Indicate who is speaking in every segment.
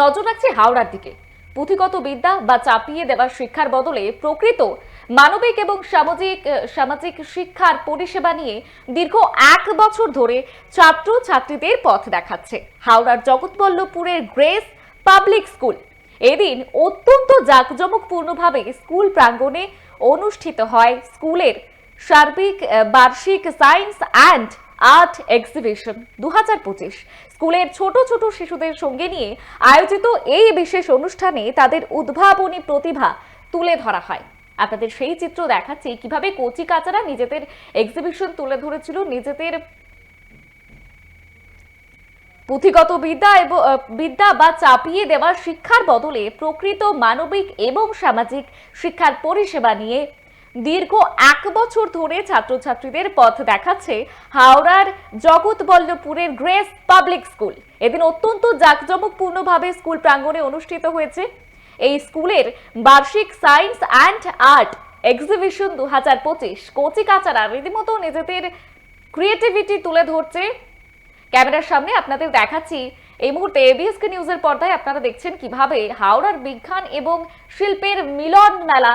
Speaker 1: নজর রাখছে হাওড়ার দিকে। পুঁথিগত বিদ্যা বা চাপিয়ে দেওয়ার শিক্ষার বদলে প্রকৃত মানবিক এবং সামাজিক সামাজিক শিক্ষার পরিষেবা নিয়ে দীর্ঘ এক বছর ধরে ছাত্র ছাত্রীদের পথ দেখাচ্ছে হাওড়ার জগৎবল্লভপুরের গ্রেস পাবলিক স্কুল। এদিন অত্যন্ত জাঁকজমকপূর্ণভাবে স্কুল প্রাঙ্গণে অনুষ্ঠিত হয় স্কুলের সার্বিক বার্ষিক সায়েন্স অ্যান্ড আর্ট এক্সিবিশন দু হাজার পঁচিশ। স্কুলের ছোট ছোট শিশুদের সঙ্গে নিয়ে আয়োজিত এই বিশেষ অনুষ্ঠানে তাদের উদ্ভাবনী প্রতিভা তুলে ধরা হয়। আপনাদের সেই চিত্র দেখাচ্ছি কীভাবে কচি কাচারা নিজেদের এক্সিবিশন তুলে ধরেছিল নিজেদের পুঁথিগত বিদ্যা এবং বিদ্যা বা চাপিয়ে দেওয়া শিক্ষার বদলে প্রকৃত মানবিক এবং সামাজিক শিক্ষার পরিষেবা নিয়ে দীর্ঘ এক বছর ধরে ছাত্রছাত্রীদের পথ দেখাচ্ছে হাওড়ার জগৎবল্লভপুরের গ্রেস পাবলিক স্কুল। এদিন অত্যন্ত জাঁকজমকপূর্ণভাবে স্কুল প্রাঙ্গণে অনুষ্ঠিত হয়েছে। এই স্কুলের বার্ষিক সায়েন্স অ্যান্ড আর্ট এক্সিবিশন দু হাজার পঁচিশ কচি কাচারা রীতিমতো নিজেদের ক্রিয়েটিভিটি তুলে ধরছে। ক্যামেরার সামনে আপনাদের দেখাচ্ছি এই মুহূর্তে এবিএসকে নিউজের পর্দায় আপনারা দেখছেন কীভাবে হাওড়ার বিজ্ঞান এবং শিল্পের মিলন মেলা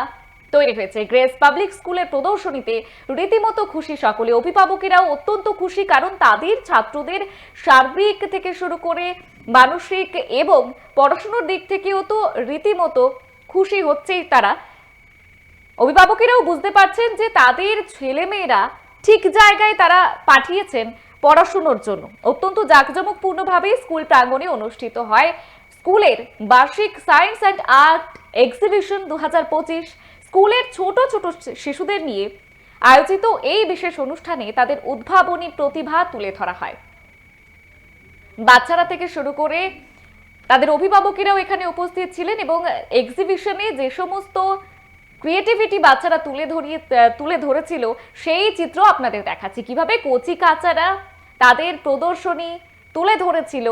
Speaker 1: তৈরি হয়েছে। গ্রেস পাবলিক স্কুলের প্রদর্শনীতে রীতিমতো খুশি সকলে। অভিভাবকেরাও অত্যন্ত খুশি, কারণ তাদের ছাত্রদের সার্বিক থেকে শুরু করে মানসিক এবং পড়াশুনোর দিক থেকেও তো রীতিমতো খুশি হচ্ছেই তারা। অভিভাবকেরাও বুঝতে পারছেন যে তাদের ছেলেমেয়েরা ঠিক জায়গায় তারা পাঠিয়েছেন পড়াশুনোর জন্য। অত্যন্ত জাঁকজমকপূর্ণভাবে স্কুল প্রাঙ্গণে অনুষ্ঠিত হয়। স্কুলের বার্ষিক সায়েন্স অ্যান্ড আর্ট এক্সিবিশন দু হাজার পঁচিশ স্কুলের ছোট ছোট শিশুদের নিয়ে আয়োজিত এই বিশেষ অনুষ্ঠানে তাদের উদ্ভাবনী প্রতিভা তুলে ধরা হয়। বাচ্চারা থেকে শুরু করে তাদের অভিভাবকেরাও এখানে উপস্থিত ছিলেন এবং এক্সিবিশনে যে সমস্ত ক্রিয়েটিভিটি বাচ্চারা তুলে ধরিয়ে, তুলে ধরেছিল, সেই চিত্র আপনাদের দেখাচ্ছি। কীভাবে কচি কাচারা তাদের প্রদর্শনী তুলে ধরেছিল।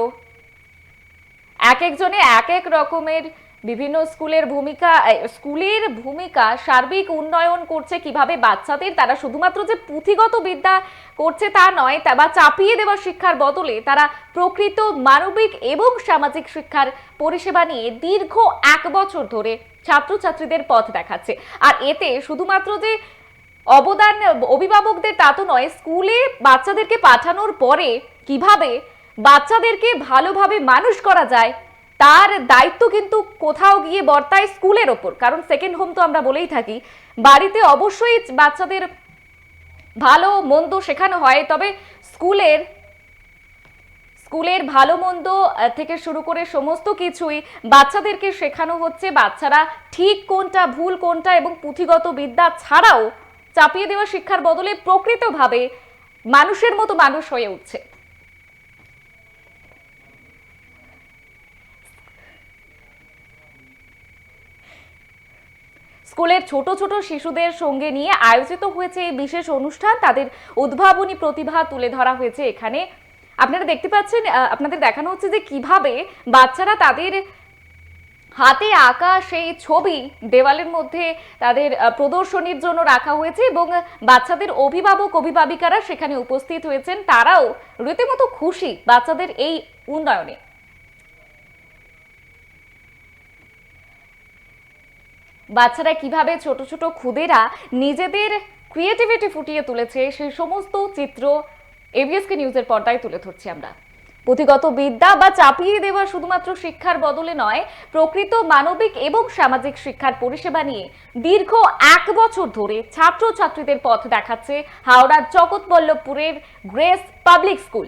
Speaker 1: এক একজনে এক এক রকমের বিভিন্ন স্কুলের ভূমিকা স্কুলের ভূমিকা সার্বিক উন্নয়ন করছে কীভাবে বাচ্চাদের, তারা শুধুমাত্র যে পুঁথিগত বিদ্যা করছে তা নয়, তা বা চাপিয়ে দেওয়া শিক্ষার বদলে তারা প্রকৃত মানবিক এবং সামাজিক শিক্ষার পরিষেবা নিয়ে দীর্ঘ এক বছর ধরে ছাত্রছাত্রীদের পথ দেখাচ্ছে। আর এতে শুধুমাত্র যে অবদান অভিভাবকদের তা তো নয়, স্কুলে বাচ্চাদেরকে পাঠানোর পরে কীভাবে বাচ্চাদেরকে ভালোভাবে মানুষ করা যায় তার দায়িত্ব কিন্তু কোথাও গিয়ে বর্তায় স্কুলের ওপর। কারণ সেকেন্ড হোম তো আমরা বলেই থাকি, বাড়িতে অবশ্যই বাচ্চাদের ভালো মন্দ শেখানো হয়, তবে স্কুলের স্কুলের ভালো মন্দ থেকে শুরু করে সমস্ত কিছুই বাচ্চাদেরকে শেখানো হচ্ছে। বাচ্চারা ঠিক কোনটা ভুল, কোনটা এবং পুঁথিগত বিদ্যা ছাড়াও চাপিয়ে দেওয়া শিক্ষার বদলে প্রকৃতভাবে মানুষের মতো মানুষ হয়ে উঠছে। স্কুলের ছোট ছোট শিশুদের সঙ্গে নিয়ে আয়োজিত হয়েছে এই বিশেষ অনুষ্ঠান। তাদের উদ্ভাবনী প্রতিভা তুলে ধরা হয়েছে এখানে। আপনারা দেখতে পাচ্ছেন আপনাদের দেখানো হচ্ছে যে কীভাবে বাচ্চারা তাদের হাতে আঁকা সেই ছবি দেওয়ালের মধ্যে তাদের প্রদর্শনীর জন্য রাখা হয়েছে এবং বাচ্চাদের অভিভাবক, অভিভাবিকারা সেখানে উপস্থিত হয়েছেন। তারাও রীতিমতো খুশি বাচ্চাদের এই উন্নয়নে। বাচ্চারা কীভাবে ছোট ছোট খুদেরা নিজেদের ক্রিয়েটিভিটি ফুটিয়ে তুলেছে, সেই সমস্ত চিত্র এবিএসকে নিউজের পর্দায় তুলে ধরছি আমরা। পুঁথিগত বিদ্যা বা চাপিয়ে দেওয়া শুধুমাত্র শিক্ষার বদলে নয়, প্রকৃত মানবিক এবং সামাজিক শিক্ষার পরিষেবা নিয়ে দীর্ঘ এক বছর ধরে ছাত্রছাত্রীদের পথ দেখাচ্ছে হাওড়ার জগৎবল্লভপুরের Grace public school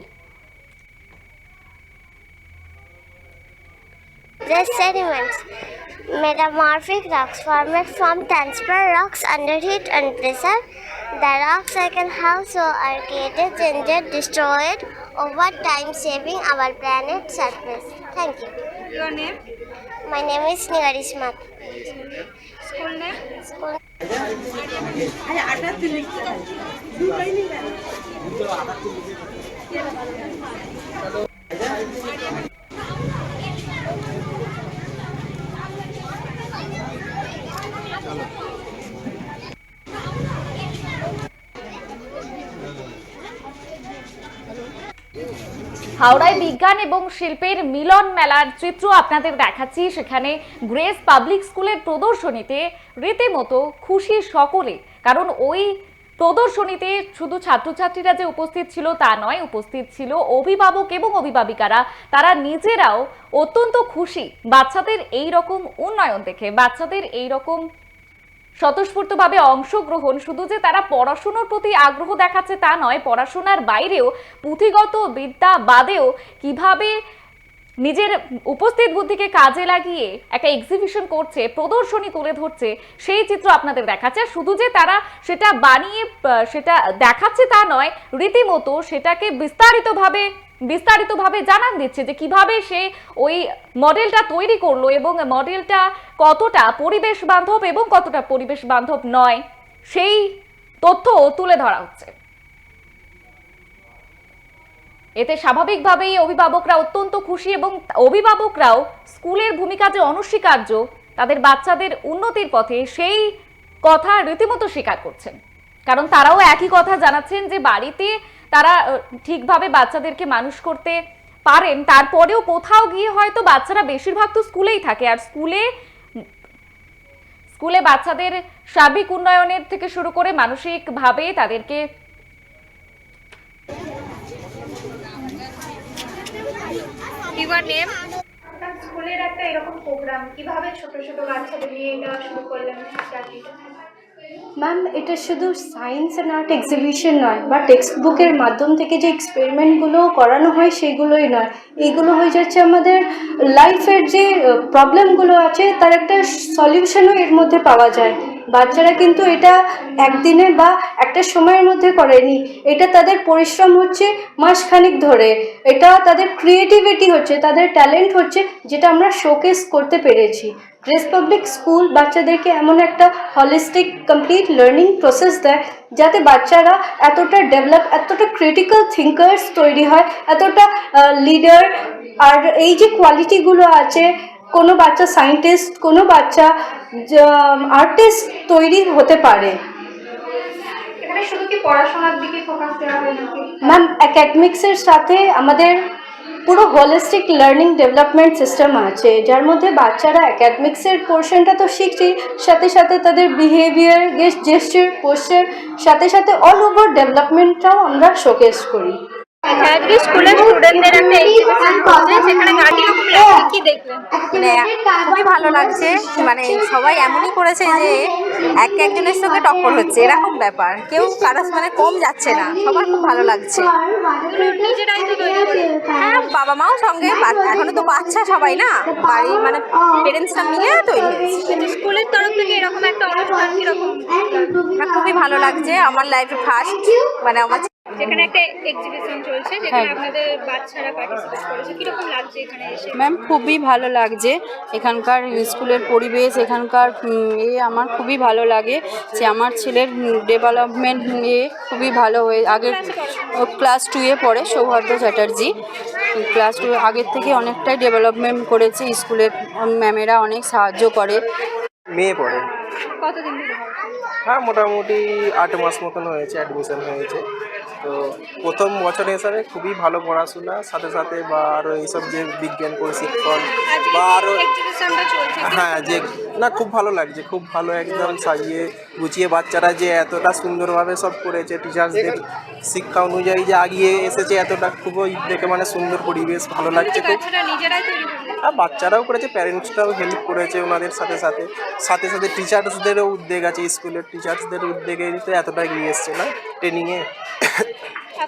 Speaker 2: The sediments, metamorphic rocks, formed from transparent rocks under heat and pressure. The rock cycle also are created, gendered, destroyed over time, shaping our planet's surface. Thank you.
Speaker 3: Your name?
Speaker 2: My name is Nigar
Speaker 3: School name?
Speaker 2: School name?
Speaker 1: হাওড়ায় বিজ্ঞান এবং শিল্পের মিলন মেলার চিত্র আপনাদের দেখাচ্ছি। সেখানে grace public স্কুলের প্রদর্শনীতে রীতিমতো খুশি সকলে। কারণ ওই প্রদর্শনীতে শুধু ছাত্রছাত্রীরা যে উপস্থিত ছিল তা নয়, উপস্থিত ছিল অভিভাবক এবং অভিভাবিকারা। তারা নিজেরাও অত্যন্ত খুশি। বাচ্চাদের এই রকম উন্নয়ন দেখে, বাচ্চাদের এই রকম স্বতঃস্ফূর্তভাবে অংশগ্রহণ, শুধু যে তারা পড়াশুনোর প্রতি আগ্রহ দেখাচ্ছে তা নয়, পড়াশোনার বাইরেও পুঁথিগত বিদ্যা বাদেও কীভাবে নিজের উপস্থিত বুদ্ধিকে কাজে লাগিয়ে একটা এক্সিবিশন করছে, প্রদর্শনী তুলে ধরছে, সেই চিত্র আপনাদের দেখাচ্ছে। শুধু যে তারা সেটা বানিয়ে সেটা দেখাচ্ছে তা নয়, রীতিমতো সেটাকে বিস্তারিতভাবে বিস্তারিতভাবে জানান দিচ্ছে যে কীভাবে সে ওই মডেলটা তৈরি করল এবং মডেলটা কতটা পরিবেশ বান্ধব এবং কতটা পরিবেশ বান্ধব নয়, সেই তথ্য তুলে ধরা হচ্ছে। এতে স্বাভাবিকভাবেই অভিভাবকরা অত্যন্ত খুশি এবং অভিভাবকরাও স্কুলের ভূমিকা যে অনস্বীকার্য। তাদের বাচ্চাদের উন্নতির পথে সেই কথা রীতিমতো স্বীকার করছেন। কারণ তারাও একই কথা জানাচ্ছেন যে বাড়িতে তারা ঠিকভাবে বাচ্চাদেরকে মানুষ করতে পারেন। তারপরেও কোথাও গিয়ে হয়তো বাচ্চারা বেশিরভাগ তো স্কুলেই থাকে। আর স্কুলে স্কুলে বাচ্চাদের সার্বিক উন্নয়নের থেকে শুরু করে মানসিকভাবে তাদেরকে
Speaker 3: ইউর নেম
Speaker 4: স্কুলের একটা এরকম প্রোগ্রাম কীভাবে ছোট ছোট বাচ্চাদের নিয়ে এটা শুরু করলেন? চাকরিটা
Speaker 5: ম্যাম এটা শুধু সায়েন্স অ্যান্ড আর্ট এক্সিবিশন নয় বা টেক্সট বুকের মাধ্যম থেকে যে এক্সপেরিমেন্টগুলো করানো হয় সেগুলোই নয়। এগুলো হয়ে যাচ্ছে আমাদের লাইফের যে প্রবলেমগুলো আছে তার একটা সলিউশনও এর মধ্যে পাওয়া যায়। বাচ্চারা কিন্তু এটা একদিনে বা একটা সময়ের মধ্যে করেনি। এটা তাদের পরিশ্রম হচ্ছে মাসখানেক ধরে। এটা তাদের ক্রিয়েটিভিটি হচ্ছে, তাদের ট্যালেন্ট হচ্ছে, যেটা আমরা শোকেস করতে পেরেছি। গ্রেস পাবলিক স্কুল বাচ্চাদেরকে এমন একটা হলিস্টিক কমপ্লিট লার্নিং প্রসেস দেয়, যাতে বাচ্চারা এতটা ডেভেলপ এতটা ক্রিটিক্যাল থিঙ্কার্স তৈরি হয়, এতটা লিডার আর এই যে কোয়ালিটিগুলো আছে কোনো বাচ্চা সায়েন্টিস্ট কোনো বাচ্চা আর্টিস্ট তৈরি হতে পারে। ম্যাম অ্যাকাডেমিক্সের সাথে আমাদের পুরো হোলিস্টিক লার্নিং ডেভেলপমেন্ট সিস্টেম আছে যার মধ্যে বাচ্চারা অ্যাকাডেমিক্সের পোর্শনটা তো শিখছি সাথে সাথে তাদের বিহেভিয়ার গেস্ট জেস্টার পোস্টার সাথে সাথে অল ওভার ডেভেলপমেন্টটাও আমরা শোকেস করি।
Speaker 3: খ্যাদ্রি স্কুলের স্টুডেন্টদের একটা এক্সিবিশন করছে সেখানে গান কীরকম কি দেখলেন
Speaker 6: মানে খুবই ভালো লাগছে মানে সবাই এমনই করেছে যে এক একজনের সঙ্গে টক্কর হচ্ছে এরকম ব্যাপার। কেউ কারও মানে কম যাচ্ছে না সবার খুব ভালো লাগছে।
Speaker 3: নিজেরাই তো
Speaker 6: হ্যাঁ বাবা মাও সঙ্গে এখনও তো বাচ্চা সবাই না বাড়ি মানে পেরেন্টসরা মিলে তৈরি হয়েছে।
Speaker 3: স্কুলের তরফ থেকে এরকম একটা অনুষ্ঠান কীরকম?
Speaker 6: খুবই ভালো লাগছে আমার লাইফে ফার্স্ট মানে আমার
Speaker 3: যেখানে একটা এক্সিবিশন চলছে যেখানে আপনাদের বাচ্চারা পার্টিসিপেট করেছে। কীরকম লাগছে এখানে এসে?
Speaker 7: ম্যাম খুবই ভালো লাগছে। এখানকার স্কুলের পরিবেশ এখানকার এ আমার খুবই ভালো লাগে যে আমার ছেলের ডেভেলপমেন্ট এ খুবই ভালো হয়ে আগের ক্লাস টুয়ে পড়ে সৌহার্দ্য চ্যাটার্জি। ক্লাস টু আগের থেকে অনেকটাই ডেভেলপমেন্ট করেছে স্কুলের। ম্যামেরা অনেক সাহায্য করে।
Speaker 8: মেয়ে পড়ে।
Speaker 3: কতদিন
Speaker 8: হ্যাঁ মোটামুটি আট মাস মতন হয়েছে অ্যাডমিশন হয়েছে। তো প্রথম বছর হিসাবে খুবই ভালো পড়াশোনা সাথে সাথে বা আরও এইসব যে বিজ্ঞান প্রশিক্ষণ বা আরও হ্যাঁ যে না খুব ভালো লাগছে খুব ভালো একদম সাজিয়ে গুছিয়ে বাচ্চারা যে এতটা সুন্দরভাবে সব করেছে টিচার্সদের শিক্ষা অনুযায়ী যে আগিয়ে এসেছে এতটা খুবই দেখে মানে সুন্দর পরিবেশ ভালো লাগছে খুব আর বাচ্চারাও করেছে প্যারেন্টসরাও হেল্প করেছে ওনাদের সাথে সাথে। সাথে সাথে টিচার্সদেরও উদ্যোগ আছে স্কুলের টিচার্সদের উদ্যোগে তো এতটা এগিয়ে এসছে না ট্রেনিংয়ে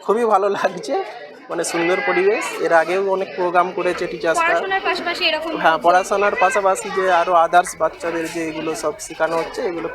Speaker 8: খুবই ভালো লাগছে মানে সুন্দর পরিবেশ। এর আগেও অনেক প্রোগ্রাম করেছে টিচার্সরা হ্যাঁ পড়াশোনার পাশাপাশি যে আরও আদার্স বাচ্চাদের যে এগুলো সব শেখানো হচ্ছে এগুলো